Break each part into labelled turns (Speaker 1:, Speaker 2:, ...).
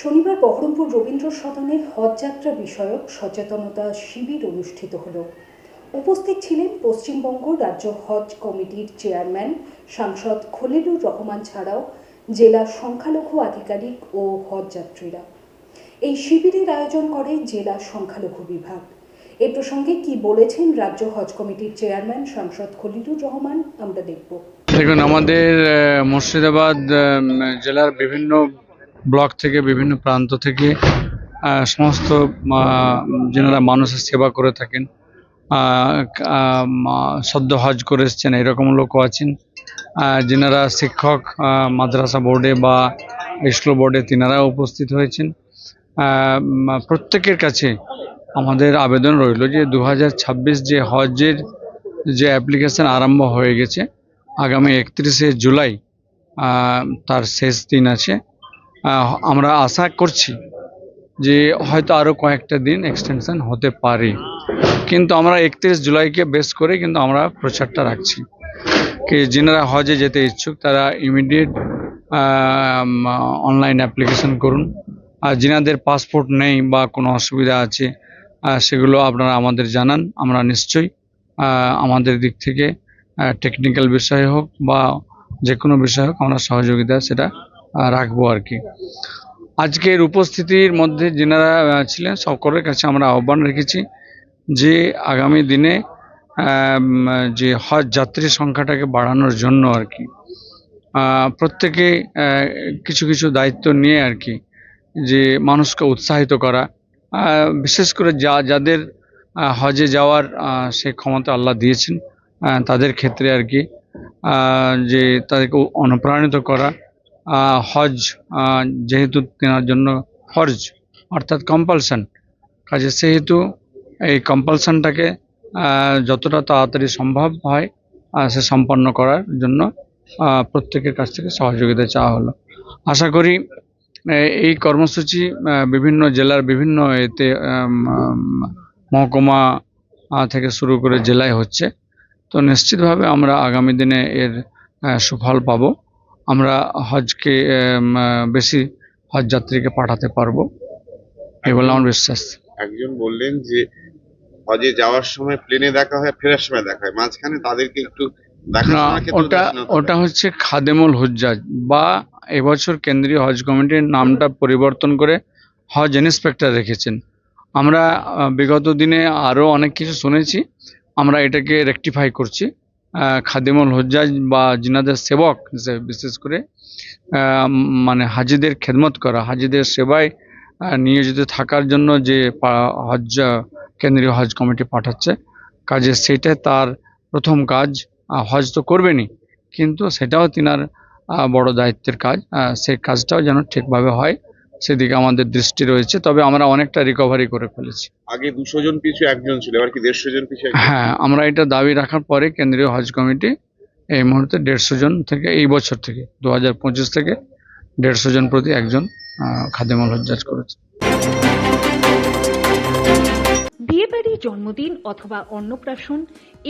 Speaker 1: শনিবার বহরমপুর রবীন্দ্র সদনে হজযাত্রা বিষয়ক সচেতনতা শিবির অনুষ্ঠিত হল। উপস্থিত ছিলেন পশ্চিমবঙ্গ রাজ্য হজ কমিটির চেয়ারম্যান সাংসদ খলিলুর রহমান ছাড়াও জেলা সংখ্যালঘু আধিকারিক ও হজযাত্রীরা। এই শিবিরের আয়োজন করে জেলা সংখ্যালঘু বিভাগ। এ প্রসঙ্গে কি বলেছেন রাজ্য হজ কমিটির চেয়ারম্যান সাংসদ খলিলুর রহমান, আমরা দেখব।
Speaker 2: দেখুন, আমাদের মুর্শিদাবাদ জেলার বিভিন্ন ব্লক থেকে বিভিন্ন প্রান্ত থেকে সমস্ত যেনারা মানুষের সেবা করে থাকেন সদ্য হজ করে এসছেন, এরকম লোকও আছেন। যেনারা শিক্ষক মাদ্রাসা বোর্ডে বা স্কুল বোর্ডে তিনারা উপস্থিত হয়েছেন। প্রত্যেকের কাছে আমাদের আবেদন রইল যে দু হাজার ছাব্বিশ যে হজের যে অ্যাপ্লিকেশন আরম্ভ হয়ে গেছে, আগামী একত্রিশে জুলাই তার শেষ দিন আছে। আমরা আশা করছি যে হয়তো আরও কয়েকটা দিন এক্সটেনশন হতে পারে। কিন্তু আমরা একত্রিশ জুলাইকে বেস করে কিন্তু আমরা প্রচারটা রাখছি। কি যিনারা হজে যেতে ইচ্ছুক, তারা ইমিডিয়েট অনলাইন অ্যাপ্লিকেশন করুন। আর যিনাদের পাসপোর্ট নেই বা কোনো অসুবিধা আছে সেগুলো আপনারা আমাদের জানান। আমরা নিশ্চয়ই আমাদের দিক থেকে টেকনিক্যাল বিষয় হোক বা যে কোনো বিষয় হোক, আমরা সহযোগিতা সেটা রাখব আর কি। আজকের উপস্থিতির মধ্যে যেনারা ছিলেন, সকলের কাছে আমরা আহ্বান রেখেছি যে আগামী দিনে যে হজ যাত্রী সংখ্যাটাকে বাড়ানোর জন্য আর কি। প্রত্যেকে কিছু কিছু দায়িত্ব নিয়ে আর কি, যে মানুষকে উৎসাহিত করা। বিশেষ করে যা, যাদের হজে যাওয়ার সে ক্ষমতা আল্লাহ দিয়েছেন তাদের ক্ষেত্রে আর কি যে তাদেরকে অনুপ্রাণিত করা হজ যেহেতু কেনার জন্য ফরজ, অর্থাৎ কম্পালশন কাজে সেহেতু এই কম্পালশনটাকে যতটা তাড়াতাড়ি সম্ভব হয় সে সম্পন্ন করার জন্য প্রত্যেকের কাছ থেকে সহযোগিতা চাওয়া হলো। আশা করি এই কর্মসূচি বিভিন্ন জেলার বিভিন্ন এতে মহকুমা থেকে শুরু করে জেলায় হচ্ছে। তো নিশ্চিতভাবে আমরা আগামী দিনে এর সুফল পাবো। আমরা হজকে বেশি হজ যাত্রীকে পাঠাতে পারব। এই বলে আমার বিশ্বাস।
Speaker 3: একজন বললেন যে হজে যাওয়ার সময় প্লেনে দেখা হয় ফেরার সময় দেখা হয়। মাঝখানে তাদেরকে একটু
Speaker 2: ওটা ওটা হচ্ছে খাদেমুল হুজ্জাজ বা এবছর কেন্দ্রীয় হজ কমিটির নামটা পরিবর্তন করে হজ ইন্সপেক্টর রেখেছেন। আমরা বিগত দিনে আরও অনেক কিছু শুনেছি। আমরা এটাকে রেকটিফাই করছি। খাদিমুল হুজ্জাজ বা জিনাদের সেবক বিশেষ করে মানে হাজিদের খেদমত করা, হাজিদের সেবায় নিয়োজিত থাকার জন্য যে হজ কেন্দ্রীয় হজ কমিটি পাঠাচ্ছে, কাজে সেটা তার প্রথম কাজ হজ তো করবেনই, কিন্তু সেটাও তিনার বড় দায়িত্বের কাজ সেই কাজটাও যেন ঠিকভাবে হয়। সেদিকে আমাদের দৃষ্টি রয়েছে তবে আমরা অনেকটা রিকভারি করে ফেলেছি।
Speaker 3: আগে দুশো জন পিছু একজন ছিল এবার কি দেড়শো জন পিছু
Speaker 2: হ্যাঁ আমরা এটা দাবি রাখার পরে কেন্দ্রীয় হজ কমিটি এই মুহূর্তে দেড়শো জন থেকে এই বছর থেকে দু হাজার পঁচিশ থেকে দেড়শো জন প্রতি একজন খাদেমুল হজ্জাজ করেছে।
Speaker 4: বিয়েবাড়ি জন্মদিন অথবা অন্নপ্রাশন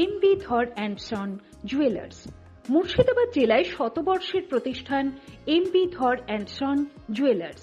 Speaker 4: MB Dhar and son jewellers. Murshidabad জেলায় শতবর্ষের প্রতিষ্ঠান MB Dhar and son jewellers.